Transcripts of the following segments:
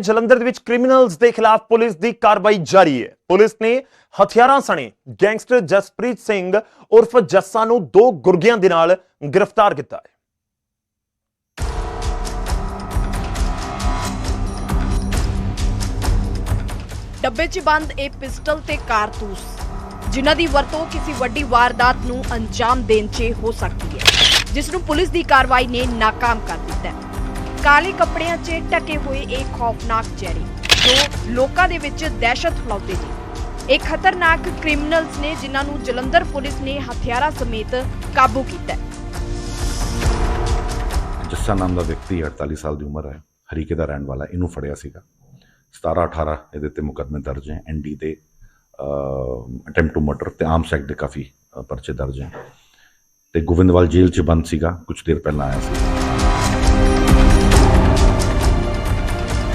ਜਲੰਧਰ ਦੇ ਵਿੱਚ ਕ੍ਰਿਮੀਨਲਸ ਦੇ ਖਿਲਾਫ ਪੁਲਿਸ ਦੀ ਕਾਰਵਾਈ ਜਾਰੀ ਹੈ। ਪੁਲਿਸ ਨੇ ਹਥਿਆਰਾਂ ਸਣੇ ਗੈਂਗਸਟਰ ਜਸਪ੍ਰੀਤ ਸਿੰਘ ਉਰਫ ਜੱਸਾ ਨੂੰ ਦੋ ਗੁਰਗਿਆਂ ਦੇ ਨਾਲ ਗ੍ਰਿਫਤਾਰ ਕੀਤਾ ਹੈ। ਡੱਬੇ 'ਚ ਬੰਦ ਇਹ ਪਿਸਟਲ ਤੇ ਕਾਰਤੂਸ, ਜਿਨ੍ਹਾਂ ਦੀ ਵਰਤੋਂ ਕਿਸੇ ਵੱਡੀ ਵਾਰਦਾਤ ਨੂੰ ਅੰਜਾਮ ਦੇਣ 'ਚ ਹੋ ਸਕਦੀ ਹੈ, ਜਿਸ ਨੂੰ ਪੁਲਿਸ ਦੀ ਕਾਰਵਾਈ ਨੇ ਨਾਕਾਮ ਕਰ ਦਿੱਤਾ ਹੈ। ਕਾਲੇ ਕੱਪੜਿਆਂ 'ਚ ਢਕੇ ਹੋਏ ਇਹ ਖੌਫਨਾਕ ਚਿਹਰੇ ਜੋ ਲੋਕਾਂ ਦੇ ਵਿੱਚ ਦਹਿਸ਼ਤ ਫੈਲਾਉਂਦੇ ਨੇ। ਇਹ ਖਤਰਨਾਕ ਕ੍ਰਿਮੀਨਲਸ ਨੇ ਜਿਨ੍ਹਾਂ ਨੂੰ ਜਲੰਧਰ ਪੁਲਿਸ ਨੇ ਹਥਿਆਰਾਂ ਸਮੇਤ ਕਾਬੂ ਕੀਤਾ ਹੈ। ਜੱਸਾ ਨਾਮ ਦਾ ਵਿਅਕਤੀ 48 ਸਾਲ ਦੀ ਉਮਰ ਹੈ ਹਰੀਕੇ ਦਾ ਰਹਿਣ ਵਾਲਾ ਇਹਨੂੰ ਫੜਿਆ ਸੀਗਾ। 17 18 ਇਹਦੇ ਤੇ ਮੁਕੱਦਮੇ ਦਰਜ ਹੈ ਐਨਡੀ ਤੇ ਅਟੈਂਪਟ ਟੂ ਮਰਡਰ ਤੇ ਆਰਮਸ ਐਕਟ ਦੇ ਕਾਫੀ ਅ, ਪਰਚੇ ਦਰਜ ਹੈ। ਤੇ ਗੋਬਿੰਦਵਾਲ ਜੇਲ੍ਹ 'ਚ ਬੰਦ ਸੀਗਾ ਕੁਝ ਦੇਰ ਪਹਿਲਾਂ ਆਇਆ ਸੀ।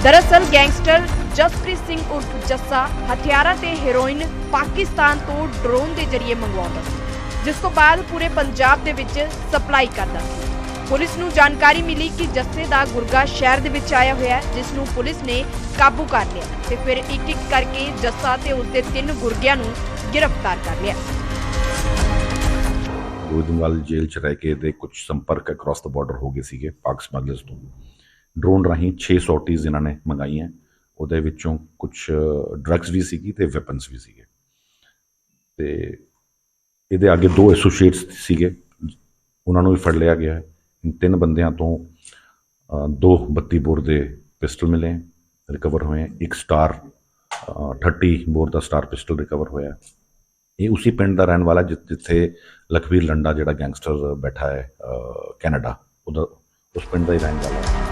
ਦਰਅਸਲ ਗੈਂਗਸਟਰ ਜਸਪ੍ਰੀਤ ਸਿੰਘ ਉਰਫ ਜੱਸਾ ਹਥਿਆਰਾਂ ਤੇ ਹੈਰੋਇਨ ਪਾਕਿਸਤਾਨ ਤੋਂ ਡਰੋਨ ਦੇ ਜ਼ਰੀਏ ਮੰਗਵਾਉਂਦਾ ਸੀ, ਜਿਸ ਤੋਂ ਬਾਅਦ ਪੂਰੇ ਪੰਜਾਬ ਦੇ ਵਿੱਚ ਸਪਲਾਈ ਕਰਦਾ ਸੀ। ਪੁਲਿਸ ਨੂੰ ਜਾਣਕਾਰੀ ਮਿਲੀ ਕਿ ਜੱਸੇ ਦਾ ਗੁਰਗਾ ਸ਼ਹਿਰ ਦੇ ਵਿੱਚ ਆਇਆ ਹੋਇਆ ਹੈ, ਜਿਸ ਨੂੰ ਪੁਲਿਸ ਨੇ ਕਾਬੂ ਕਰ ਲਿਆ ਤੇ ਫਿਰ ਇੱਕ ਇੱਕ ਕਰਕੇ ਜੱਸਾ ਤੇ ਉਸਦੇ ਤਿੰਨ ਗੁਰਗਿਆਂ ਨੂੰ ਗ੍ਰਿਫਤਾਰ ਕਰ ਲਿਆ ਗੋਬਿੰਦਵਾਲ ਜੇਲ੍ਹ 'ਚ ਰਹਿ ਕੇ ਇਹਦੇ ਕੁਝ ਸੰਪਰਕ ਅਕ੍ਰੋਸ ਦ ਬਾਰਡਰ ਹੋ ਗਏ ਸੀਗੇ, ਪਾਕ ਸਮਗਲਰਸ ਤੋਂ। ਡਰੋਨ ਰਾਹੀਂ 6 ਸੌਟੀਜ਼ ਇਹਨਾਂ ਨੇ ਮੰਗਾਈਆਂ। ਉਹਦੇ ਵਿੱਚੋਂ ਕੁਝ ਡਰੱਗਸ ਵੀ ਸੀਗੀ ਤੇ ਵੈਪਨਸ ਵੀ ਸੀਗੇ। ਤੇ ਇਹਦੇ ਅੱਗੇ ਦੋ ਐਸੋਸੀਏਟਸ ਸੀਗੇ। ਉਹਨਾਂ ਨੂੰ ਵੀ ਫੜ ਲਿਆ ਗਿਆ। ਹੈ ਤਿੰਨ ਬੰਦਿਆਂ ਤੋਂ ਦੋ 32 ਬੋਰ ਦੇ ਪਿਸਟਲ ਮਿਲੇ ਰਿਕਵਰ ਹੋਏ। ਇੱਕ ਸਟਾਰ ਅ, 30 ਬੋਰ ਦਾ ਸਟਾਰ ਪਿਸਟਲ ਰਿਕਵਰ ਹੋਇਆ। ਇਹ ਉਸੇ ਪਿੰਡ ਦਾ ਰਹਿਣ ਵਾਲਾ ਜਿ- ਜਿੱਥੇ ਲਖਵੀਰ ਲੰਡਾ ਜਿਹੜਾ ਗੈਂਗਸਟਰ ਬੈਠਾ ਹੈ ਕੈਨੇਡਾ। ਉਹਦਾ ਉਸ ਪਿੰਡ ਦਾ ਹੀ ਰਹਿਣ ਵਾਲਾ। ਹੈ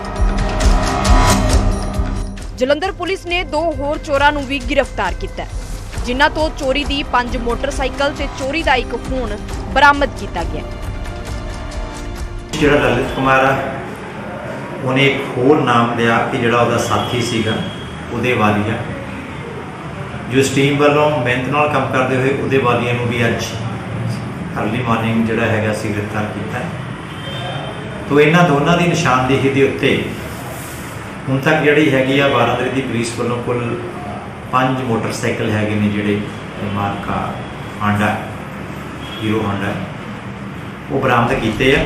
ਜਲੰਧਰ ਪੁਲਿਸ ਨੇ ਦੋ ਹੋਰ ਚੋਰਾਂ ਨੂੰ ਵੀ ਗ੍ਰਿਫਤਾਰ ਕੀਤਾ ਜਿਨ੍ਹਾਂ ਤੋਂ ਚੋਰੀ ਦੀ ਪੰਜ ਮੋਟਰਸਾਈਕਲ ਤੇ ਚੋਰੀ ਦਾ ਇੱਕ ਫੋਨ ਬਰਾਮਦ ਕੀਤਾ ਗਿਆ ਜਿਹੜਾ ਲਲਿਤ ਕੁਮਾਰ ਆ, ਉਹਨੇ ਇੱਕ ਹੋਰ ਨਾਮ ਲਿਆ ਕਿ ਜਿਹੜਾ ਉਹਦਾ ਸਾਥੀ ਸੀਗਾ, ਉਹਦੇ ਵਾਲੀਆ। ਜੋ ਇਸ ਵੱਲੋਂ ਮਿਹਨਤ ਨਾਲ ਕੰਮ ਕਰਦੇ ਹੋਏ ਉਹਦੇ ਵਾਲੀਆ ਨੂੰ ਵੀ ਅੱਜ ਅਰਲੀ ਮਾਰਨਿੰਗ ਜਿਹੜਾ ਹੈਗਾ ਸੀ ਗ੍ਰਿਫਤਾਰ ਕੀਤਾ ਤੋ ਇਹਨਾਂ ਦੋਨਾਂ ਦੀ ਨਿਸ਼ਾਨਦੇਹੀ ਦੇ ਉੱਤੇ ਹੁਣ ਤੱਕ ਜਿਹੜੀ ਹੈਗੀ ਆ ਬਾਰਾਦਰੀ ਦੀ ਪੁਲਿਸ ਵੱਲੋਂ ਕੁੱਲ ਪੰਜ ਮੋਟਰਸਾਈਕਲ ਹੈਗੇ ਨੇ ਜਿਹੜੇ ਮਾਰਕਾ ਹਾਂਡਾ, ਹੀਰੋ ਹਾਂਡਾ, ਉਹ ਬਰਾਮਦ ਕੀਤੇ ਆ।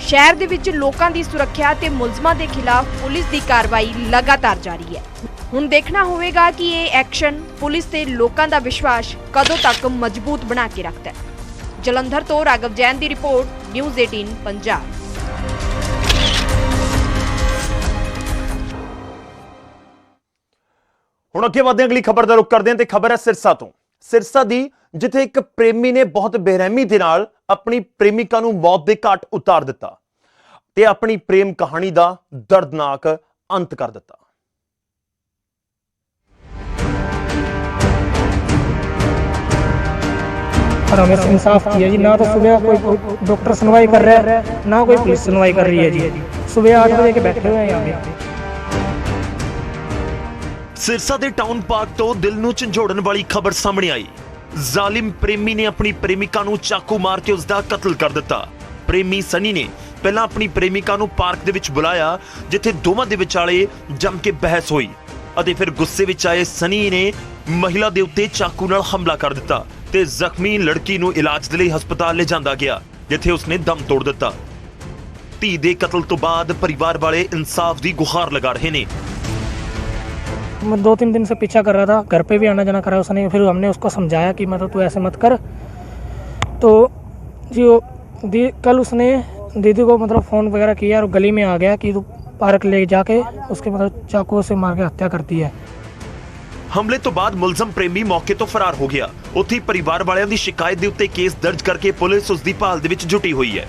ਸ਼ਹਿਰ ਦੇ ਵਿੱਚ ਲੋਕਾਂ ਦੀ ਸੁਰੱਖਿਆ ਤੇ ਮੁਲਜ਼ਮਾਂ ਦੇ ਖਿਲਾਫ ਪੁਲਿਸ ਦੀ ਕਾਰਵਾਈ ਲਗਾਤਾਰ ਜਾਰੀ ਹੈ। ਹੁਣ ਦੇਖਣਾ ਹੋਵੇਗਾ ਕਿ ਇਹ ਐਕਸ਼ਨ ਪੁਲਿਸ ਤੇ ਲੋਕਾਂ ਦਾ ਵਿਸ਼ਵਾਸ ਕਦੋਂ ਤੱਕ ਮਜ਼ਬੂਤ ਬਣਾ ਕੇ ਰੱਖਦਾ ਹੈ। ਜਲੰਧਰ ਤੋਂ ਰਾਘਵ ਜੈਨ ਦੀ ਰਿਪੋਰਟ, ਨਿਊਜ਼ 18 ਪੰਜਾਬ। ਹੁਣ ਅੱਗੇ ਵਧਦੇ ਹਾਂ ਅਗਲੀ ਖਬਰ ਦਾ ਰੁਖ ਕਰਦੇ ਹਾਂ ਤੇ ਖਬਰ ਹੈ ਸਿਰਸਾ ਤੋਂ ਸਿਰਸਾ ਦੀ ਜਿੱਥੇ ਇੱਕ ਪ੍ਰੇਮੀ ਨੇ ਬਹੁਤ ਬੇਰਹਿਮੀ ਦੇ ਨਾਲ ਆਪਣੀ ਪ੍ਰੇਮਿਕਾ ਨੂੰ ਮੌਤ ਦੇ ਘਾਟ ਉਤਾਰ ਦਿੱਤਾ ਤੇ ਆਪਣੀ ਪ੍ਰੇਮ ਕਹਾਣੀ ਦਾ ਦਰਦਨਾਕ ਅੰਤ ਕਰ ਦਿੱਤਾ और हमें इंसाफ किया जी ना तो सुबह कोई डॉक्टर सुनवाई कर रहा है ना कोई पुलिस सुनवाई कर रही है जी सुबह आठ बजे के बैठे हुए हैं यहाँ पे ਸਿਰਸਾ ਦੇ ਟਾਊਨ ਪਾਰਕ ਤੋਂ ਦਿਲ ਨੂੰ ਝੰਜੋੜਨ ਵਾਲੀ ਖਬਰ ਸਾਹਮਣੇ ਆਈ। ਜ਼ਾਲਿਮ ਪ੍ਰੇਮੀ ਨੇ ਆਪਣੀ ਪ੍ਰੇਮਿਕਾ ਨੂੰ ਚਾਕੂ ਮਾਰ ਕੇ ਉਸ ਦਾ ਕਤਲ ਕਰ ਦਿੱਤਾ। ਪ੍ਰੇਮੀ ਸਨੀ ਨੇ ਪਹਿਲਾਂ ਆਪਣੀ ਪ੍ਰੇਮਿਕਾ ਨੂੰ ਪਾਰਕ ਦੇ ਵਿੱਚ ਬੁਲਾਇਆ, ਜਿੱਥੇ ਦੋਵਾਂ ਦੇ ਵਿਚਾਲੇ ਜੰਮ ਕੇ ਬਹਿਸ ਹੋਈ ਅਤੇ ਫਿਰ ਗੁੱਸੇ ਵਿੱਚ ਆਏ ਸਨੀ ਨੇ ਮਹਿਲਾ ਦੇ ਉੱਤੇ ਚਾਕੂ ਨਾਲ ਹਮਲਾ ਕਰ ਦਿੱਤਾ ਤੇ ਜ਼ਖਮੀ ਲੜਕੀ ਨੂੰ ਇਲਾਜ ਦੇ ਲਈ ਹਸਪਤਾਲ ਲਿਜਾਂਦਾ ਗਿਆ, ਜਿੱਥੇ ਉਸਨੇ ਦਮ ਤੋੜ ਦਿੱਤਾ। ਧੀ ਦੇ ਕਤਲ ਤੋਂ ਬਾਅਦ ਪਰਿਵਾਰ ਵਾਲੇ ਇਨਸਾਫ ਦੀ ਗੁਹਾਰ ਲਗਾ ਰਹੇ ਨੇ। मैं दो तीन दिन से पीछा कर रहा था घर पे भी आना जाना करा उसने फिर हमने उसको समझाया कि मतलब तू ऐसे मत कर तो जी वो दी कल उसने दीदी को मतलब फ़ोन वगैरह किया और गली में आ गया कि तू पार्क ले जाके उसके मतलब चाकू से मार के हत्या कर दी है ਹਮਲੇ ਤੋਂ ਬਾਅਦ ਮੁਲਜ਼ਮ ਪ੍ਰੇਮੀ ਮੌਕੇ ਤੋਂ ਫਰਾਰ ਹੋ ਗਿਆ ਉੱਥੇ ਹੀ ਪਰਿਵਾਰ ਵਾਲਿਆਂ ਦੀ ਸ਼ਿਕਾਇਤ ਦੇ ਉੱਤੇ ਕੇਸ ਦਰਜ ਕਰਕੇ ਪੁਲਿਸ ਉਸ ਦੀ ਭਾਲ ਦੇ ਵਿੱਚ ਜੁਟੀ ਹੋਈ ਹੈ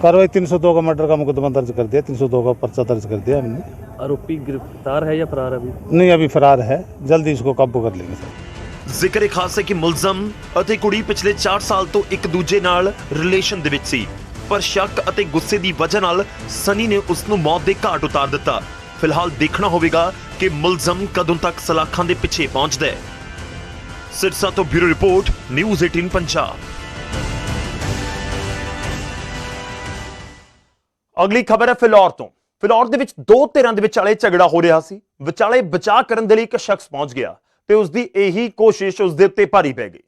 कार्रवाई तीन सौ दो का मर्डर का मुकदमा दर्ज कर दिया तीन सौ दो का पर्चा दर्ज कर दिया हमने आरोपी गिरफ्तार है या फरार है अभी नहीं अभी फरार है जल्दी इसको काबू कर लेंगे सर ਜ਼ਿਕਰ ਇਹ ਖਾਸ ਹੈ ਕਿ ਮੁਲਜ਼ਮ ਅਤੇ ਕੁੜੀ ਪਿਛਲੇ 4 ਸਾਲ ਤੋਂ ਇੱਕ ਦੂਜੇ ਨਾਲ ਰਿਲੇਸ਼ਨ ਦੇ ਵਿੱਚ ਸੀ ਪਰ ਸ਼ੱਕ ਅਤੇ ਗੁੱਸੇ ਦੀ ਵਜ੍ਹਾ ਨਾਲ ਸਨੀ ਨੇ ਉਸ ਨੂੰ ਮੌਤ ਦੇ ਘਾਟ ਉਤਾਰ ਦਿੱਤਾ ਫਿਲਹਾਲ ਦੇਖਣਾ ਹੋਵੇਗਾ ਕਿ ਮੁਲਜ਼ਮ ਕਦੋਂ ਤੱਕ ਸਲਾਖਾਂ ਦੇ ਪਿੱਛੇ ਪਹੁੰਚਦਾ ਹੈ ਸਿਰਸਾ ਤੋਂ ਬਿਊਰੋ ਰਿਪੋਰਟ ਨਿਊਜ਼ 18 ਪੰਜਾਬ ਅਗਲੀ ਖਬਰ ਹੈ ਫਿਲੌਰ ਤੋਂ। ਫਿਲੌਰ ਦੇ ਵਿੱਚ ਦੋ ਧਿਰਾਂ ਦੇ ਵਿਚਾਲੇ ਝਗੜਾ ਹੋ ਰਿਹਾ ਸੀ। ਵਿਚਾਲੇ ਬਚਾਅ ਕਰਨ ਦੇ ਲਈ ਇੱਕ ਸ਼ਖਸ ਪਹੁੰਚ ਗਿਆ ਤੇ ਉਸ ਦੀ ਇਹੀ ਕੋਸ਼ਿਸ਼ ਉਸ ਦੇ ਉੱਤੇ ਭਾਰੀ ਪੈ ਗਈ।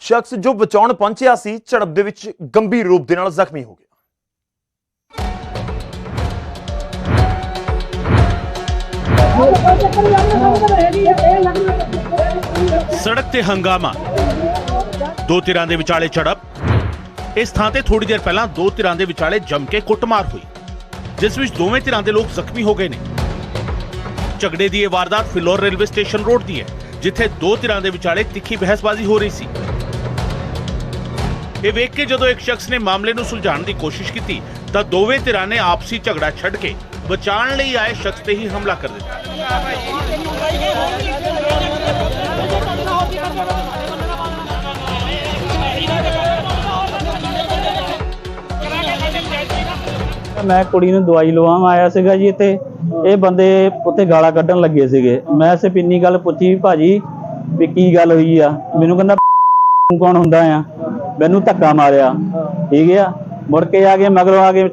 ਸ਼ਖਸ ਜੋ ਬਚਾਉਣ ਪਹੁੰਚਿਆ ਸੀ, ਝੜਪ ਦੇ ਵਿੱਚ ਗੰਭੀਰ ਰੂਪ ਦੇ ਨਾਲ ਜ਼ਖਮੀ ਹੋ ਗਿਆ। ਸੜਕ ਤੇ ਹੰਗਾਮਾ। ਦੋ ਧਿਰਾਂ ਦੇ ਵਿਚਾਲੇ ਝੜਪ। ਇਸ ਥਾਂ ਤੇ ਥੋੜੀ ਦੇਰ ਪਹਿਲਾਂ ਦੋ ਧਿਰਾਂ ਦੇ ਵਿਚਾਲੇ ਜੰਮ ਕੇ ਕੁੱਟਮਾਰ ਹੋਈ, ਜਿਸ ਵਿੱਚ ਦੋਵੇਂ ਧਿਰਾਂ ਦੇ ਲੋਕ ਜ਼ਖਮੀ ਹੋ ਗਏ ਨੇ। ਝਗੜੇ ਦੀ ਇਹ ਵਾਰਦਾਤ ਫਿਲੌਰ ਰੇਲਵੇ ਸਟੇਸ਼ਨ ਰੋਡ ਦੀ ਹੈ, ਜਿੱਥੇ ਦੋ ਧਿਰਾਂ ਦੇ ਵਿਚਾਲੇ ਤਿੱਖੀ ਬਹਿਸਬਾਜ਼ੀ ਹੋ ਰਹੀ ਸੀ। ਇਹ ਵੇਖ ਕੇ ਜਦੋਂ ਇੱਕ ਸ਼ਖਸ ਨੇ ਮਾਮਲੇ ਨੂੰ ਸੁਲਝਾਉਣ ਦੀ ਕੋਸ਼ਿਸ਼ ਕੀਤੀ, ਤਾਂ ਦੋਵੇਂ ਧਿਰਾਂ ਨੇ ਆਪਸੀ ਝਗੜਾ ਛੱਡ ਕੇ ਬਚਾਉਣ ਲਈ ਆਏ ਸ਼ਖਸ ਤੇ ਹੀ ਹਮਲਾ ਕਰ ਦਿੱਤਾ। ਮੈਂ ਕੁੜੀ ਨੂੰ ਦਵਾਈ ਲਵਾਉਣ ਆਇਆ ਸੀਗਾ ਜੀ ਇੱਥੇ। ਇਹ ਬੰਦੇ ਉੱਥੇ ਗਾਲਾਂ ਕੱਢਣ ਲੱਗੇ ਸੀਗੇ। ਮੈਂ ਸਿਰਫ ਇੰਨੀ ਗੱਲ ਪੁੱਛੀ ਵੀ ਭਾਜੀ ਵੀ ਕੀ ਗੱਲ ਹੋਈ ਆ? ਮੈਨੂੰ ਕਹਿੰਦਾ ਤੂੰ ਕੌਣ ਹੁੰਦਾ ਆ? ਮੈਨੂੰ ਧੱਕਾ ਮਾਰਿਆ। ਠੀਕ ਆ? ਮੁੜ ਕੇ ਆ ਕੇ ਮਗਰੋਂ ਆ ਕੇ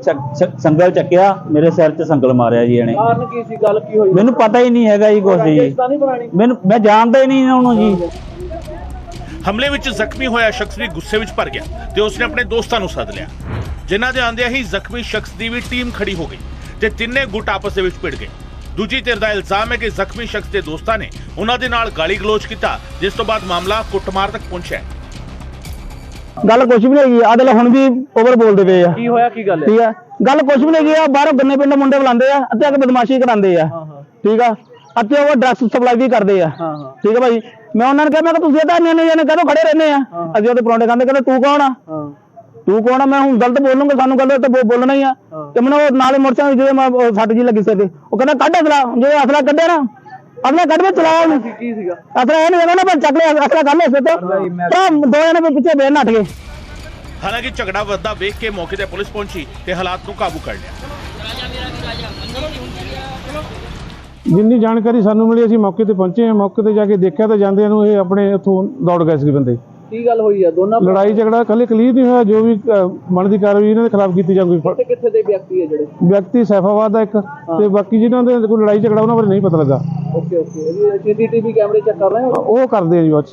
ਸੰਗਲ ਚੱਕਿਆ। ਮੇਰੇ ਸਿਰ 'ਚ ਸੰਗਲ ਮਾਰਿਆ ਜੀ ਇਹਨੇ। ਕਾਰਨ ਕੀ ਸੀ? ਗੱਲ ਕੀ ਹੋਈ? ਮੈਨੂੰ ਪਤਾ ਹੀ ਨਹੀਂ ਹੈਗਾ ਜੀ ਕੁਛ ਜੀ। ਮੈਨੂੰ ਮੈਂ ਜਾਣਦਾ ਹੀ ਨਹੀਂ ਉਹਨੂੰ ਜੀ। ਹਮਲੇ ਵਿੱਚ ਜ਼ਖਮੀ ਹੋਇਆ ਸ਼ਖਸ ਵੀ ਗੁੱਸੇ ਵਿੱਚ ਭਰ ਗਿਆ ਤੇ ਉਸਨੇ ਆਪਣੇ ਦੋਸਤਾਂ ਨੂੰ ਸੱਦ ਲਿਆ। ਜਿਨ੍ਹਾਂ ਦੇ ਆਂਦਿਆਂ ਹੀ ਜ਼ਖਮੀ ਸ਼ਖਸ ਦੀ ਵੀ ਟੀਮ ਖੜੀ ਹੋ ਗਈ ਤੇ ਤਿੰਨੇ ਗੁੱਟ ਆਪਸ ਦੇ ਵਿੱਚ ਭਿੜ ਗਏ। ਦੂਜੀ ਧਿਰ ਦਾ ਇਲਜ਼ਾਮ ਹੈ ਕਿ ਜ਼ਖਮੀ ਸ਼ਖਸ ਦੇ ਦੋਸਤਾਂ ਨੇ ਉਹਨਾਂ ਦੇ ਨਾਲ ਗਾਲੀ ਗਲੋਚ ਕੀਤਾ ਜਿਸ ਤੋਂ ਬਾਅਦ ਮਾਮਲਾ ਕੁੱਟਮਾਰ ਤੱਕ ਪਹੁੰਚਿਆ ਗੱਲ ਕੁਛ ਵੀ ਨਹੀਂ ਹੈਗੀ। ਆ ਹੁਣ ਵੀ ਓਵਰ ਬੋਲਦੇ ਪਏ ਆ। ਕੀ ਹੋਇਆ ਕੀ ਗੱਲ ਹੈ? ਠੀਕ ਆ। ਗੱਲ ਕੁਛ ਵੀ ਨਹੀਂ ਹੈਗੀ। ਆ ਬਾਹਰੋਂ ਗੰਨੇ ਪਿੰਡ ਮੁੰਡੇ ਬੁਲਾਉਂਦੇ ਆ ਅਤੇ ਆ ਕੇ ਬਦਮਾਸ਼ੀ ਕਰਾਉਂਦੇ ਆ। ਹਾਂ ਹਾਂ। ਠੀਕ ਆ। ਅਤੇ ਉਹ ਡਰੱਗਸ ਸਪਲਾਈ ਵੀ ਕਰਦੇ ਆ। ਹਾਂ ਹਾਂ। ਠੀਕ ਆ ਭਾਈ। ਮੈਂ ਉਹਨਾਂ ਨੂੰ ਕਿਹਾ ਮੈਂ ਕਿ ਤੁਸੀਂ ਤਾਂ ਇੰਨੇ ਜਣੇ ਕਦੋਂ ਖੜੇ ਰਹਿੰਦੇ ਆ? ਅਸੀਂ ਉਹਦੇ ਪਰੌਂਠੇ ਖਾਂਦੇ ਕਹਿੰਦੇ ਤੂੰ ਕੌਣ ਆ? ਤੂੰ ਕੌਣ ਆ? ਮੈਂ ਹੁਣ ਗਲਤ ਬੋਲੂੰਗਾ ਸਾਨੂੰ ਗਲਤ ਬੋ- ਬੋਲਣਾ ਹੀ ਆ। ਤੇ ਮੈਨੂੰ ਉਹ ਨਾਲੇ ਮੋਟਰਸਾਈਕਲ ਜਿਹੜੇ ਮੈਂ ਉਹ ਸੱਟ ਜੀ ਲੱਗੀ ਸਿਰ ਤੇ ਉਹ ਕਹਿੰਦਾ ਕੱਢ ਅਸਲਾ ਜੇ ਅਸਲਾ ਕੱਢਿਆ ਨਾ ਅਸਲਾ ਕੱਢ ਕੇ ਚਲਾਇਆ ਉਹਨੂੰ। ਕੀ ਸੀਗਾ? ਅਸਲਾ ਇਹ ਨਹੀਂ ਕਹਿੰਦਾ ਨਾ ਚੱਕ ਲਿਆ ਅਸਲਾ ਕੱਢ ਲਿਆ ਸਿਰ ਤੋਂ। ਤਾਂ ਦੋ ਜਣੇ ਪਿੱਛੇ ਬੇਨ ਨੱਠ ਗਏ। ਹਾਲਾਂਕਿ ਝਗੜਾ ਵੱਧਦਾ ਵੇਖ ਕੇ ਮੌਕੇ ਤੇ ਪੁਲਿਸ ਪਹੁੰਚੀ ਤੇ ਹਾਲਾਤ ਨੂੰ ਕਾਬੂ ਕਰ ਲਿਆ। ਜਿੰਨੀ ਜਾਣਕਾਰੀ ਸਾਨੂੰ ਮਿਲੀ ਅਸੀਂ ਮੌਕੇ ਤੇ ਪਹੁੰਚੇ ਹਾਂ। ਮੌਕੇ ਤੇ ਜਾ ਕੇ ਦੇਖਿਆ ਤਾਂ ਜਾਂਦਿਆਂ ਨੂੰ ਇਹ ਆਪਣੇ ਉੱਥੋਂ ਦੌੜ ਗਏ ਸੀ ਬੰਦੇ। ਕੀ ਗੱਲ ਹੋਈ ਆ? ਦੋਨਾਂ ਲੜਾਈ ਝਗੜਾ ਕੱਲੇ ਕਲੀਅਰ ਨਹੀਂ ਹੋਇਆ ਜੋ ਵੀ ਬਣਦੀ ਕਾਰਵਾਈ ਇਹਨਾਂ ਦੇ ਖਿਲਾਫ ਕੀਤੀ ਜਾਊਗੀ ਕਿੱਥੇ ਕਿੱਥੇ ਦੇ ਵਿਅਕਤੀ ਹੈ ਜਿਹੜੇ? ਵਿਅਕਤੀ ਸੈਫਾਬਾਦ ਦਾ ਇੱਕ ਤੇ ਬਾਕੀ ਜਿਨ੍ਹਾਂ ਦੇ ਕੋਈ ਲੜਾਈ ਝਗੜਾ ਉਹਨਾਂ ਬਾਰੇ ਨਹੀਂ ਪਤਾ ਲੱਗਾ। Okay okay. ਸੀਸੀਟੀਵੀ ਕੈਮਰੇ ਚੈੱਕ ਕਰ ਰਹੇ ਹੋ? ਉਹ ਕਰਦੇ ਆ ਜੀ ਬਾਅਦ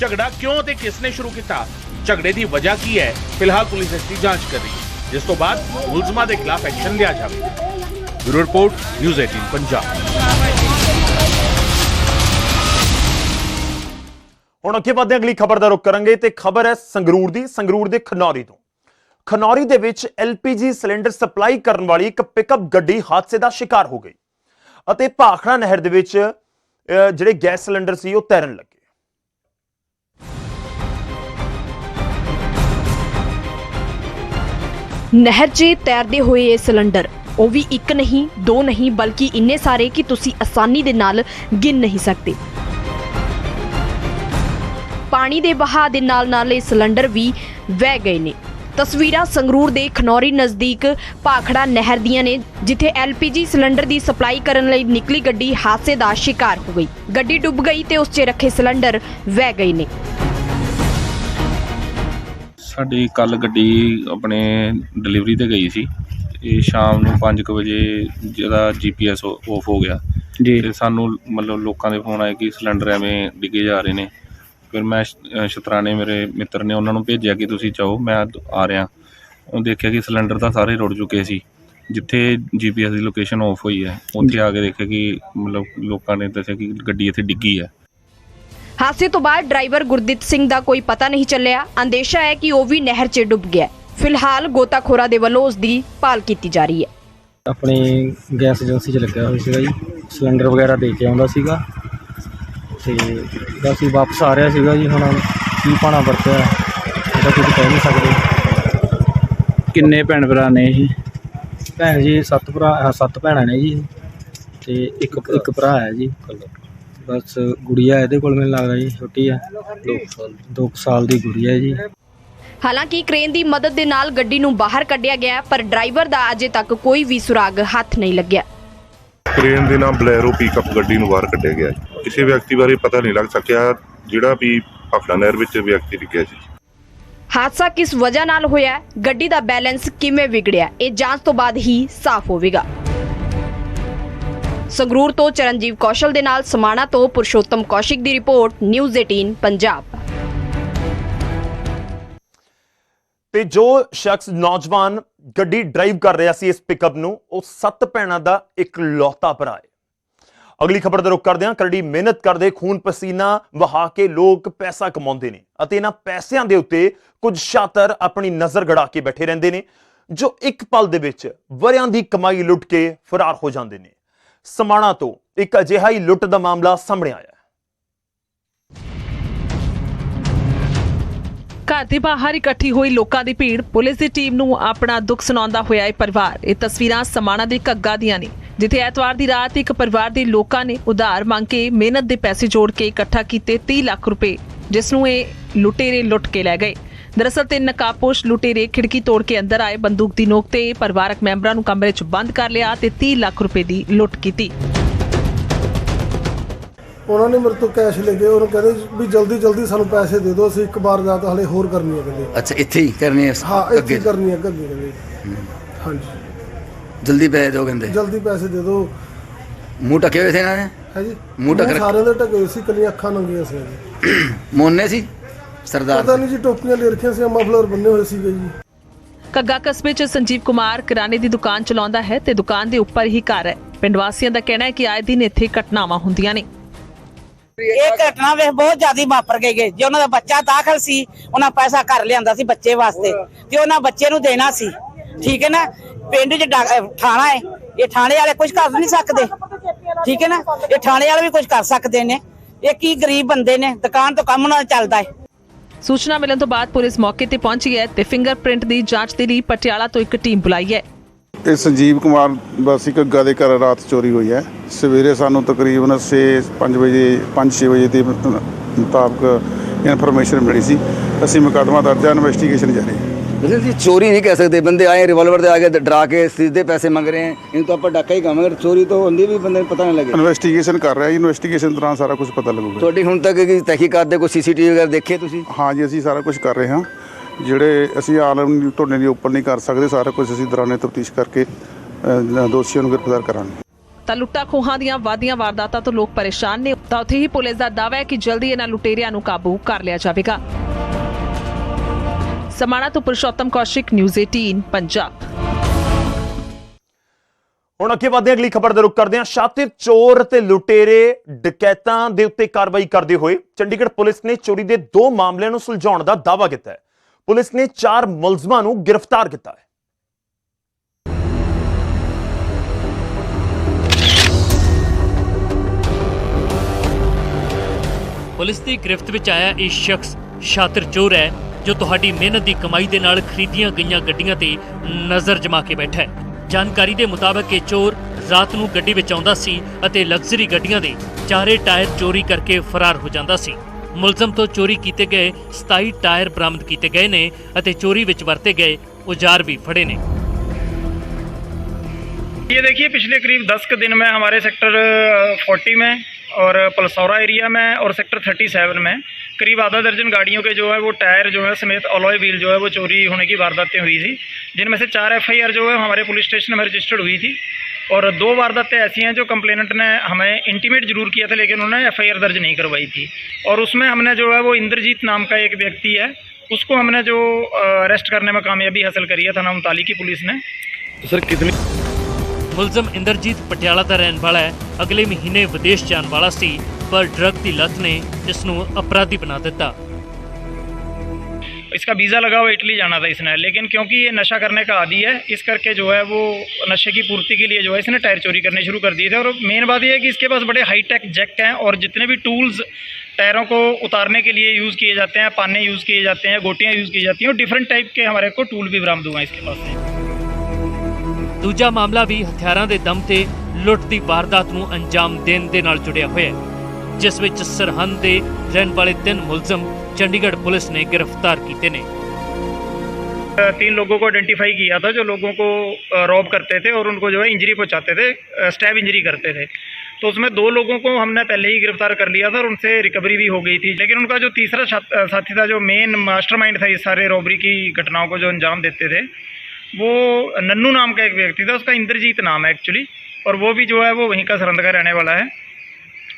ਝਗੜਾ ਕਿਉਂ ਤੇ ਕਿਸ ਨੇ ਸ਼ੁਰੂ ਕੀਤਾ? ਝਗੜੇ ਦੀ ਵਜ੍ਹਾ ਕੀ ਹੈ? ਫਿਲਹਾਲ ਪੁਲਿਸ ਇਸ ਦੀ ਜਾਂਚ ਕਰ ਰਹੀ ਹੈ। ਜਿਸ ਤੋਂ ਬਾਅਦ ਮੁਲਜ਼ਮਾਂ ਦੇ ਖਿਲਾਫ ਐਕਸ਼ਨ ਲਿਆ ਜਾਵੇਗਾ। Bureau report news 18 Punjab. ਹੁਣ ਅੱਗੇ ਵਧਦੇ ਹਾਂ, ਅਗਲੀ ਖਬਰ ਦਾ ਰੁਖ ਕਰਾਂਗੇ ਤੇ ਖਬਰ ਹੈ ਸੰਗਰੂਰ ਦੀ, ਸੰਗਰੂਰ ਦੇ ਖਨੌਰੀ ਤੋਂ। ਖਨੌਰੀ ਦੇ ਵਿੱਚ LPG ਸਿਲੰਡਰ ਸਪਲਾਈ ਕਰਨ ਵਾਲੀ ਇੱਕ ਪਿਕਅਪ ਗੱਡੀ ਹਾਦਸੇ ਦਾ ਸ਼ਿਕਾਰ ਹੋ ਗਈ ਅਤੇ ਭਾਖੜਾ ਨਹਿਰ ਦੇ ਵਿੱਚ ਜਿਹੜੇ ਗੈਸ ਸਿਲੰਡਰ ਸੀ, ਉਹ ਤੈਰਨ ਲੱਗੇ। ਨਹਿਰ 'ਚ ਤੈਰਦੇ ਹੋਏ ਇਹ ਸਿਲੰਡਰ, ਉਹ ਵੀ ਇੱਕ ਨਹੀਂ, ਦੋ ਨਹੀਂ, ਬਲਕਿ ਇੰਨੇ ਸਾਰੇ ਕਿ ਤੁਸੀਂ ਆਸਾਨੀ ਦੇ ਨਾਲ ਗਿਣ ਨਹੀਂ ਸਕਦੇ। ਪਾਣੀ ਦੇ ਵਹਾਅ ਦੇ ਨਾਲ ਨਾਲ ਇਹ ਸਿਲੰਡਰ ਵੀ ਵਹਿ ਗਏ ਨੇ। ਤਸਵੀਰਾਂ ਸੰਗਰੂਰ ਦੇ ਖਨੌਰੀ ਨਜ਼ਦੀਕ ਭਾਖੜਾ ਨਹਿਰ ਦੀਆਂ ਨੇ ਜਿੱਥੇ LPG ਸਿਲੰਡਰ ਦੀ ਸਪਲਾਈ ਕਰਨ ਲਈ ਨਿਕਲੀ ਗੱਡੀ ਹਾਦਸੇ ਦਾ ਸ਼ਿਕਾਰ ਹੋ ਗਈ। ਗੱਡੀ ਡੁੱਬ ਗਈ ਤੇ ਉਸ 'ਚ ਰੱਖੇ ਸਿਲੰਡਰ ਵਹਿ ਗਏ ਨੇ। ਸਾਡੀ ਕੱਲ ਗੱਡੀ ਆਪਣੇ ਡਿਲੀਵਰੀ ਤੇ ਗਈ ਸੀ। ਇਹ ਸ਼ਾਮ ਨੂੰ 5:00 ਵਜੇ ਜਿਹਦਾ ਜੀਪੀਐਸ ਆਫ ਹੋ ਗਿਆ। ਜੀ। ਤੇ ਸਾਨੂੰ ਮਤਲਬ ਲੋਕਾਂ ਦੇ ਫੋਨ ਆਏ ਕਿ ਸਿਲੰਡਰ ਐਵੇਂ ਡਿੱਗੇ ਜਾ ਰਹੇ ਨੇ। ਫਿਰ ਮੈਂ ਸ਼ਤਰਾਣੇ ਮੇਰੇ ਮਿੱਤਰ ਨੇ ਉਹਨਾਂ ਨੂੰ ਭੇਜਿਆ ਕਿ ਤੁਸੀਂ ਜਾਓ ਮੈਂ ਆ ਰਿਹਾ। ਉਹ ਦੇਖਿਆ ਕਿ ਸਿਲੰਡਰ ਤਾਂ ਸਾਰੇ ਰੁੜ ਚੁੱਕੇ ਸੀ ਜਿੱਥੇ ਜੀਪੀਐਸ ਦੀ ਲੋਕੇਸ਼ਨ ਆਫ ਹੋਈ ਹੈ ਉੱਥੇ ਆ ਕੇ ਦੇਖਿਆ ਕਿ ਮਤਲਬ ਲੋਕਾਂ ਨੇ ਦੱਸਿਆ ਕਿ ਗੱਡੀ ਇੱਥੇ ਡਿੱਗੀ ਹੈ। ਹਾਦਸੇ ਤੋਂ ਬਾਅਦ ਡਰਾਈਵਰ ਗੁਰਦਿੱਤ ਸਿੰਘ ਦਾ ਕੋਈ ਪਤਾ ਨਹੀਂ ਚੱਲਿਆ। ਅੰਦੇਸ਼ਾ ਹੈ ਕਿ ਉਹ ਵੀ ਨਹਿਰ 'ਚ ਡੁੱਬ ਗਿਆ। ਫਿਲਹਾਲ ਗੋਤਾਖੋਰਾਂ ਦੇ ਵੱਲੋਂ ਉਸ ਦੀ ਭਾਲ ਕੀਤੀ ਜਾ ਰਹੀ ਹੈ। ਆਪਣੀ ਗੈਸ ਏਜੰਸੀ 'ਚ ਲੱਗਿਆ ਹੋਇਆ ਸੀਗਾ ਜੀ। ਸਿਲੰਡਰ ਵਗੈਰਾ ਦੇ ਕੇ ਆਉਂਦਾ ਸੀਗਾ। ਤੇ ਬਸ ਹੀ ਵਾਪਸ ਆ ਰਿਹਾ ਸੀਗਾ ਜੀ ਹੁਣ ਕੀ ਪਾਣਾ ਵਰਤਿਆ ਇਹਦਾ ਕੁਝ ਕਹਿ ਨਹੀਂ ਸਕਦੇ। ਕਿੰਨੇ ਭੈਣ ਭਰਾ ਨੇ ਇਹ? ਭੈਣ ਜੀ ਸੱਤ ਭਰਾ ਸੱਤ ਭੈਣਾਂ ਨੇ ਜੀ। ਤੇ ਇੱਕ ਇੱਕ ਭਰਾ ਹੈ ਜੀ। ਬਸ ਗੁੜੀਆ ਇਹਦੇ ਕੋਲ ਮੈਨੂੰ ਲੱਗਦਾ ਜੀ ਛੋਟੀ ਆ। 2 ਸਾਲ 2 ਸਾਲ ਦੀ ਗੁੜੀਆ ਹੈ ਜੀ। ਹਾਲਾਂਕਿ ਕ੍ਰੇਨ ਦੀ ਮਦਦ ਦੇ ਨਾਲ ਗੱਡੀ ਨੂੰ ਬਾਹਰ ਕੱਢਿਆ ਗਿਆ ਪਰ ਡਰਾਈਵਰ ਦਾ ਅਜੇ ਤੱਕ ਕੋਈ ਵੀ ਸੁਰਾਗ ਹੱਥ ਨਹੀਂ ਲੱਗਿਆ। ਕ੍ਰੇਨ ਦੇ ਨਾਲ ਬਲੈਰੋ ਪਿਕਅਪ ਗੱਡੀ ਨੂੰ ਬਾਹਰ ਕੱਢਿਆ ਗਿਆ। ਕਿਸੇ ਵਿਅਕਤੀ ਬਾਰੇ ਪਤਾ ਨਹੀਂ ਲੱਗ ਸਕਿਆ ਜਿਹੜਾ ਵੀ ਭਾਖੜਾ ਨਹਿਰ ਵਿੱਚ ਵਿਅਕਤੀ ਡਿੱਗਿਆ ਸੀ ਹਾਦਸਾ ਕਿਸ ਵਜ੍ਹਾ ਨਾਲ ਹੋਇਆ? ਗੱਡੀ ਦਾ ਬੈਲੈਂਸ ਕਿਵੇਂ ਵਿਗੜਿਆ ਇਹ ਜਾਂਚ ਤੋਂ ਬਾਅਦ ਹੀ ਸਾਫ਼ ਹੋਵੇਗਾ ਸੰਗਰੂਰ ਤੋਂ ਚਰਨਜੀਵ ਕੌਸ਼ਲ ਦੇ ਨਾਲ ਸਮਾਣਾ ਤੋਂ ਪੁਰਸ਼ੋਤਮ ਕੌਸ਼ਿਕ ਦੀ ਰਿਪੋਰਟ ਨਿਊਜ਼ 18 ਪੰਜਾਬ ਤੇ ਜੋ ਸ਼ਖਸ ਨੌਜਵਾਨ ਗੱਡੀ ਡਰਾਈਵ ਕਰ ਰਿਹਾ ਸੀ ਇਸ ਪਿਕਅਪ ਨੂੰ, ਉਹ ਸੱਤ ਭੈਣਾਂ ਦਾ ਇੱਕ ਲੌਤਾ ਭਰਾ ਹੈ। ਅਗਲੀ ਖਬਰ ਦਾ ਰੁਖ ਕਰਦੇ ਹਾਂ, ਕਰੜੀ ਮਿਹਨਤ ਕਰਦੇ ਖੂਨ ਪਸੀਨਾ ਵਹਾ ਕੇ ਲੋਕ ਪੈਸਾ ਕਮਾਉਂਦੇ ਨੇ ਅਤੇ ਇਹਨਾਂ ਪੈਸਿਆਂ ਦੇ ਉੱਤੇ ਕੁਝ ਸ਼ਾਤਰ ਆਪਣੀ ਨਜ਼ਰ ਗੜਾ ਕੇ ਬੈਠੇ ਰਹਿੰਦੇ ਨੇ, ਜੋ ਇੱਕ ਪਲ ਦੇ ਵਿੱਚ ਵਰਿਆਂ ਦੀ ਕਮਾਈ ਲੁੱਟ ਕੇ ਫਰਾਰ ਹੋ ਜਾਂਦੇ ਨੇ। ਸਮਾਣਾ ਤੋਂ ਇੱਕ ਅਜਿਹਾ ਹੀ ਲੁੱਟ ਦਾ ਮਾਮਲਾ ਸਾਹਮਣੇ ਆਇਆ ਘਰ ਦੇ ਬਾਹਰ ਇਕੱਠੀ ਹੋਈ ਲੋਕਾਂ ਦੀ ਭੀੜ ਪੁਲਿਸ ਦੀ ਟੀਮ ਨੂੰ ਆਪਣਾ ਦੁੱਖ ਸੁਣਾਉਂਦਾ ਹੋਇਆ ਇਹ ਪਰਿਵਾਰ। ਇਹ ਤਸਵੀਰਾਂ ਸਮਾਣਾ ਦੇ ਘੱਗਾ ਦੀਆਂ ਨੇ, ਜਿੱਥੇ ਐਤਵਾਰ ਦੀ ਰਾਤ ਇੱਕ ਪਰਿਵਾਰ ਦੇ ਲੋਕਾਂ ਨੇ ਉਧਾਰ ਮੰਗ ਕੇ ਮਿਹਨਤ ਦੇ ਪੈਸੇ ਜੋੜ ਕੇ ਇਕੱਠਾ ਕੀਤੇ 30 ਲੱਖ ਰੁਪਏ, ਜਿਸ ਨੂੰ ਇਹ ਲੁਟੇਰੇ ਲੁੱਟ ਕੇ ਲੈ ਗਏ। ਦਰਅਸਲ ਤਿੰਨ ਨਕਾਬਪੋਸ਼ ਲੁਟੇਰੇ ਖਿੜਕੀ ਤੋੜ ਕੇ ਅੰਦਰ ਆਏ, ਬੰਦੂਕ ਦੀ ਨੋਕ ਤੇ ਪਰਿਵਾਰਕ ਮੈਂਬਰਾਂ ਨੂੰ ਕਮਰੇ 'ਚ ਬੰਦ ਕਰ ਲਿਆ ਤੇ 30 ਲੱਖ ਰੁਪਏ ਦੀ ਲੁੱਟ ਕੀਤੀ। ਉਹਨਾਂ ਨੇ ਮੇਰੇ ਤੋਂ ਕੈਸ਼ ਲੈ ਕੇ ਉਹਨੂੰ ਕਹਿੰਦੇ ਵੀ ਜਲਦੀ ਜਲਦੀ ਸਾਨੂੰ ਪੈਸੇ ਦੇ ਦਿਓ ਅਸੀਂ ਇੱਕ ਵਾਰ ਜਾਂ ਤਾਂ ਹਲੇ ਹੋਰ ਕਰਨੀ ਹੈ ਕਹਿੰਦੇ ਅੱਛਾ ਇੱਥੇ ਹੀ ਕਰਨੀ ਹੈ ਹਾਂ ਇੱਥੇ ਅੱਗੇ। ਹੀ ਕਰਨੀ ਹੈ ਅੱਗੇ ਕਹਿੰਦੇ ਹਾਂਜੀ। ਜਲਦੀ ਪੈਸੇ ਦਿਓ ਕਹਿੰਦੇ। ਜਲਦੀ ਪੈਸੇ ਦੇ ਦਿਓ। ਮੂੰਹ ਢੱਕੇ ਹੋਏ ਸੀ ਇਹਨਾਂ ਨੇ? ਹੈ ਜੀ। ਮੂੰਹ ਢੱਕ ਰੱਖ- ਸਾਰਿਆਂ ਦੇ ਢਕੇ ਹੋਏ ਸੀ ਕੱਲੀਆਂ ਅੱਖਾਂ ਨੰਗੀਆਂ ਸੀ। ਜੀ ਮੋਨੇ ਸੀ? ਸਰਦਾਰ ਪਤਾ ਨਹੀਂ ਜੀ ਟੋਪੀਆਂ ਲੈ ਰੱਖੀਆਂ ਸੀ ਮਫਲਰ ਬੰਨੇ ਹੋਏ ਸੀਗੇ ਜੀ। ਕੱਗਾ ਕਸਬੇ 'ਚ ਸੰਜੀਵ ਕੁਮਾਰ ਕਿਰਾਣੇ ਦੀ ਦੁਕਾਨ ਚਲਾਉਂਦਾ ਹੈ ਤੇ ਦੁਕਾਨ ਦੇ ਉੱਪਰ ਹੀ ਘਰ ਹੈ। ਪਿੰਡ ਵਾਸੀਆਂ ਦਾ ਕਹਿਣਾ ਹੈ ਕਿ ਆਏ ਦਿਨ ਇੱਥੇ ਘਟਨਾਵਾਂ ਹੁੰਦੀਆਂ ਨੇ। ਇਹ ਘਟਨਾ ਵੇ ਬਹੁਤ ਜ਼ਿਆਦਾ ਵਾਪਰ ਗਈ ਗੇ। ਜੇ ਉਹਨਾਂ ਦਾ ਬੱਚਾ ਦਾਖਲ ਸੀ ਉਹਨਾਂ ਪੈਸਾ ਘਰ ਲਿਆਂਦਾ ਸੀ ਬੱਚੇ ਵਾਸਤੇ। ਤੇ ਉਹਨਾਂ ਬੱਚੇ ਨੂੰ ਦੇਣਾ ਸੀ ਠੀਕ ਹੈ ਨਾ? ਪਿੰਡ 'ਚ ਥਾਣਾ ਹੈ। ਇਹ ਥਾਣੇ ਵਾਲੇ ਕੁਝ ਕਰ ਨਹੀਂ ਸਕਦੇ। ਠੀਕ ਹੈ ਨਾ? ਇਹ ਥਾਣੇ ਵਾਲੇ ਵੀ ਕੁਝ ਕਰ ਸਕਦੇ ਨੇ। ਇਹ ਕੀ ਗਰੀਬ ਬੰਦੇ ਨੇ ਦੁਕਾਨ ਤੋਂ ਕੰਮ ਨਾਲ ਚੱਲਦਾ ਹੈ। ਸੂਚਨਾ ਮਿਲਣ ਤੋਂ ਬਾਅਦ ਪੁਲਿਸ ਮੌਕੇ ਤੇ ਪਹੁੰਚੀ ਹੈ ਤੇ ਫਿੰਗਰਪ੍ਰਿੰਟ ਦੀ ਜਾਂਚ ਦੇ ਲਈ ਪਟਿਆਲਾ ਤੋਂ ਇੱਕ ਟੀਮ ਬੁਲਾਈ ਹੈ। ਇਹ ਸੰਜੀਵ ਕੁਮਾਰ ਬਸ ਇੱਕ ਦੇ ਘਰ ਰਾਤ ਚੋਰੀ ਹੋਈ ਹੈ। ਸਵੇਰੇ ਸਾਨੂੰ ਤਕਰੀਬਨ 6:05 ਵਜੇ 5-6 ਵਜੇ ਦੇ ਮੁਤਾਬਕ ਇਨਫੋਰਮੇਸ਼ਨ ਮਿਲੀ ਸੀ। ਅਸੀਂ ਮੁਕਦਮਾ ਦਰਜ ਹੈ ਇਨਵੈਸਟੀਗੇਸ਼ਨ ਜਾਰੀ ਹੈ। ਬਿਲਕੁਲ ਜੀ ਚੋਰੀ ਨਹੀਂ ਕਹਿ ਸਕਦੇ। ਬੰਦੇ ਆਏ ਰਿਵਾਲਵਰ ਦੇ ਕੇ ਡਰਾ ਕੇ ਸਿੱਧੇ ਪੈਸੇ ਮੰਗ ਰਹੇ ਹਨ ਇਹਨੂੰ ਤਾਂ ਆਪਾਂ ਡਾਕਾ ਹੀ ਕਹਾਂਗੇ। ਚੋਰੀ ਤਾਂ ਹੁੰਦੀ ਵੀ ਬੰਦੇ ਨੂੰ ਪਤਾ ਨਹੀਂ ਲੱਗੇ ਇਨਵੈਸਟੀਗੇਸ਼ਨ ਕਰ ਰਿਹਾ ਜੀ। ਇਨਵੈਸਟੀਗੇਸ਼ਨ ਦੌਰਾਨ ਸਾਰਾ ਕੁਝ ਪਤਾ ਲੱਗੂਗਾ। ਤੁਹਾਡੀ ਹੁਣ ਤੱਕ ਕੀ ਤਹਿਕੀਕਾਤ ਦੇ ਕੋਈ ਸੀਸੀਟੀਵੀ ਵਗੈਰਾ ਦੇਖੇ ਤੁਸੀਂ? ਹਾਂ ਜੀ ਅਸੀਂ ਸਾਰਾ ਕੁਝ ਕਰ ਰਹੇ ਹਾਂ। ਜਿਹੜੇ ਅਸੀਂ ਆਲਮ ਤੁਹਾਡੇ ਲਈ ਓਪਨ ਨਹੀਂ ਕਰ ਸਕਦੇ ਸਾਰਾ ਕੁਝ ਅਸੀਂ ਦੌਰਾਨੇ ਤਫਤੀਸ਼ ਕਰਕੇ ਦੋਸ਼ੀਆਂ ਨੂੰ ਗ੍ਰਿਫਤਾਰ ਕਰਾਂਗੇ। ਤਾਂ ਲੁੱਟਾਂ ਖੋਹਾਂ ਦੀਆਂ ਵਾਦੀਆਂ ਵਾਰਦਾਤਾਂ ਤੋਂ ਲੋਕ ਪਰੇਸ਼ਾਨ ਨੇ। ਤਾਂ ਉੱਥੇ ਹੀ ਪੁਲਿਸ ਦਾ ਦਾਅਵਾ ਹੈ ਕਿ ਜਲਦੀ ਇਹਨਾਂ ਲੁਟੇਰਿਆਂ ਨੂੰ ਕਾਬੂ ਕਰ ਲਿਆ ਜਾਵੇਗਾ। ਸਮਾਣਾ ਤੋਂ ਪੁਰਸ਼ੋਤਮ ਕੌਸ਼ਿਕ ਨਿਊਜ਼ 18 ਪੰਜਾਬ। ਹੁਣ ਅੱਗੇ ਵਧਦੇ ਅਗਲੀ ਖਬਰ ਦਾ ਰੁਖ ਕਰਦੇ ਹਾਂ। ਸ਼ਾਤਿਰ ਚੋਰ ਤੇ ਲੁਟੇਰੇ ਡਕੈਤਾਂ ਦੇ ਉੱਤੇ ਕਾਰਵਾਈ ਕਰਦੇ ਹੋਏ ਚੰਡੀਗੜ੍ਹ ਪੁਲਿਸ ਨੇ ਚੋਰੀ ਦੇ ਦੋ ਮਾਮਲਿਆਂ ਨੂੰ ਸੁਲਝਾਉਣ ਦਾ ਦਾਅਵਾ ਕੀਤਾ ਹੈ। ਪੁਲਿਸ ਨੇ ਚਾਰ ਮੁਲਜ਼ਮਾਂ ਨੂੰ ਗ੍ਰਿਫਤਾਰ ਕੀਤਾ ਹੈ। ਪੁਲਿਸ ਦੀ ਗ੍ਰਿਫਤ ਵਿੱਚ ਆਇਆ ਇਹ ਸ਼ਖਸ ਸ਼ਾਤਰ ਚੋਰ ਹੈ, ਜੋ ਤੁਹਾਡੀ ਮਿਹਨਤ ਦੀ ਕਮਾਈ ਦੇ ਨਾਲ ਖਰੀਦੀਆਂ ਗਈਆਂ ਗੱਡੀਆਂ ਤੇ ਨਜ਼ਰ ਜਮਾ ਕੇ ਬੈਠਾ ਹੈ। ਜਾਣਕਾਰੀ ਦੇ ਮੁਤਾਬਕ ਇਹ ਚੋਰ ਰਾਤ ਨੂੰ ਗੱਡੀ ਵਿੱਚ ਆਉਂਦਾ ਸੀ ਅਤੇ ਲਗਜ਼ਰੀ ਗੱਡੀਆਂ ਦੇ ਚਾਰੇ ਟਾਇਰ ਚੋਰੀ ਕਰਕੇ ਫਰਾਰ ਹੋ ਜਾਂਦਾ ਸੀ। ਮੁਲਜ਼ਮ ਤੋਂ ਚੋਰੀ ਕੀਤੇ ਗਏ 27 ਟਾਇਰ ਬਰਾਮਦ ਕੀਤੇ ਗਏ ਨੇ ਅਤੇ ਚੋਰੀ ਵਿੱਚ ਵਰਤੇ ਗਏ औजार भी फड़े ने ये देखिए पिछले करीब 10 के दिन में हमारे सेक्टर 40 में और पलसौरा एरिया में और सेक्टर 37 में करीब आधा दर्जन गाड़ियों के जो है वो टायर जो है समेत अलॉय व्हील जो है वो चोरी होने की वारदातें हुई थी जिनमें से चार एफआईआर जो है हमारे पुलिस स्टेशन में रजिस्टर्ड हुई थी और दो वारदातें ऐसी हैं जो कंप्लेनेंट ने हमें इंटीमेट जरूर किया था लेकिन उन्होंने एफआईआर दर्ज नहीं करवाई थी और उसमें हमने जो है वो इंद्रजीत नाम का एक व्यक्ति है उसको हमने जो अरेस्ट करने में कामयाबी हासिल करी है थाना उमताली की पुलिस ने सर कितनी ਮੁਲਜ਼ਮ ਇੰਦਰਜੀਤ ਪਟਿਆਲਾ ਦਾ ਰਹਿਣ ਵਾਲਾ ਹੈ ਅਗਲੇ ਮਹੀਨੇ ਵਿਦੇਸ਼ ਜਾਣ ਵਾਲਾ ਸੀ ਪਰ ਡਰਗ ਦੀ ਲਤ ਨੇ ਇਸ ਨੂੰ ਅਪਰਾਧੀ ਬਣਾ ਦਿੱਤਾ इसका वीज़ा लगा हुआ इटली जाना था इसने लेकिन क्योंकि ये नशा करने का आदी है इस करके जो है वो नशे की पूर्ति के लिए जो है इसने टायर चोरी करने शुरू कर दिए थे और मेन बात ये है कि इसके पास बड़े हाई टेक जैक हैं और जितने भी टूल्स टायरों को उतारने के लिए यूज़ किए जाते हैं पाने यूज़ किए जाते हैं गोटियाँ यूज़ की जाती हैं और डिफरेंट टाइप के हमारे को टूल भी बरामद हुआ है इसके पास से ਦੂਜਾ ਮਾਮਲਾ ਵੀ ਹਥਿਆਰਾਂ ਦੇ ਦਮ ਤੇ ਲੁੱਟ ਦੀ ਵਾਰਦਾਤ ਨੂੰ ਅੰਜਾਮ ਦੇਣ ਦੇ ਨਾਲ ਜੁੜਿਆ ਹੋਇਆ ਹੈ ਜਿਸ ਵਿੱਚ ਸਰਹੰਦ ਦੇ ਰਹਿਣ ਵਾਲੇ ਤਿੰਨ ਮੁਲਜ਼ਮ चंडीगढ़ पुलिस ने गिरफ़्तार किए ने तीन लोगों को आइडेंटिफाई किया था, जो लोगों को रॉब करते थे और उनको जो है इंजरी पहुंचाते थे स्टैब इंजरी करते थे। तो उसमें दो लोगों को हमने पहले ही गिरफ़्तार कर लिया था और उनसे रिकवरी भी हो गई थी। लेकिन उनका जो तीसरा साथी था, जो मेन मास्टरमाइंड था इस सारे रॉबरी की घटनाओं को जो अंजाम देते थे, वो नन्नू नाम का एक व्यक्ति था, उसका इंद्रजीत नाम है एक्चुअली और वो भी जो है वो वहीं का सरंद का रहने वाला है।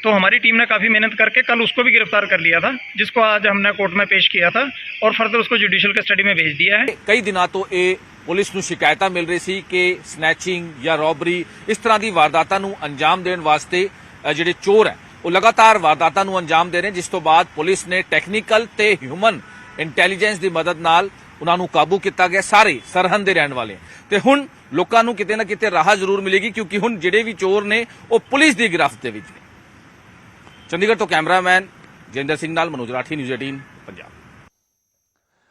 तो हमारी टीम ने काफ़ी मेहनत करके कल उसको भी गिरफ्तार कर लिया था जिसको आज हमने कोर्ट में पेश किया था और फर्दर उसको जुडिशियल कस्टडी में भेज दिया है ਕਈ ਦਿਨਾਂ ਤੋਂ ਇਹ ਪੁਲਿਸ ਨੂੰ ਸ਼ਿਕਾਇਤਾਂ ਮਿਲ ਰਹੀ ਸੀ ਕਿ ਸਨੈਚਿੰਗ ਜਾਂ ਰੌਬਰੀ ਇਸ ਤਰ੍ਹਾਂ ਦੀ ਵਾਰਦਾਤਾਂ ਨੂੰ ਅੰਜਾਮ ਦੇਣ ਵਾਸਤੇ ਅ, ਜਿਹੜੇ ਚੋਰ ਹੈ ਉਹ ਲਗਾਤਾਰ ਵਾਰਦਾਤਾਂ ਨੂੰ ਅੰਜਾਮ ਦੇ ਰਹੇ ਜਿਸ ਤੋਂ ਬਾਅਦ ਪੁਲਿਸ ਨੇ ਟੈਕਨੀਕਲ ਤੇ ਹਿਊਮਨ ਇੰਟੈਲੀਜੈਂਸ ਦੀ ਮਦਦ ਨਾਲ ਉਹਨਾਂ ਨੂੰ ਕਾਬੂ ਕੀਤਾ ਗਿਆ ਸਾਰੇ ਸਰਹੰਦ ਦੇ ਰਹਿਣ ਵਾਲੇ ਤੇ ਹੁਣ ਲੋਕਾਂ ਨੂੰ ਕਿਤੇ ਨਾ ਕਿਤੇ ਰਾਹ ਜ਼ਰੂਰ ਮਿਲੇਗੀ ਕਿਉਂਕਿ ਹੁਣ ਜਿਹੜੇ ਵੀ ਚੋਰ ਨੇ ਉਹ ਪੁਲਿਸ ਦੀ ਗ੍ਰਿਫਤ ਦੇ ਵਿੱਚ ਨੇ ਚੰਡੀਗੜ੍ਹ ਤੋਂ ਕੈਮਰਾਮੈਨ ਜਿੰਦਰ ਸਿੰਘ ਨਾਲ ਮਨੋਜ ਰਾਠੀ ਨਿਊਜ਼ 18 ਪੰਜਾਬ।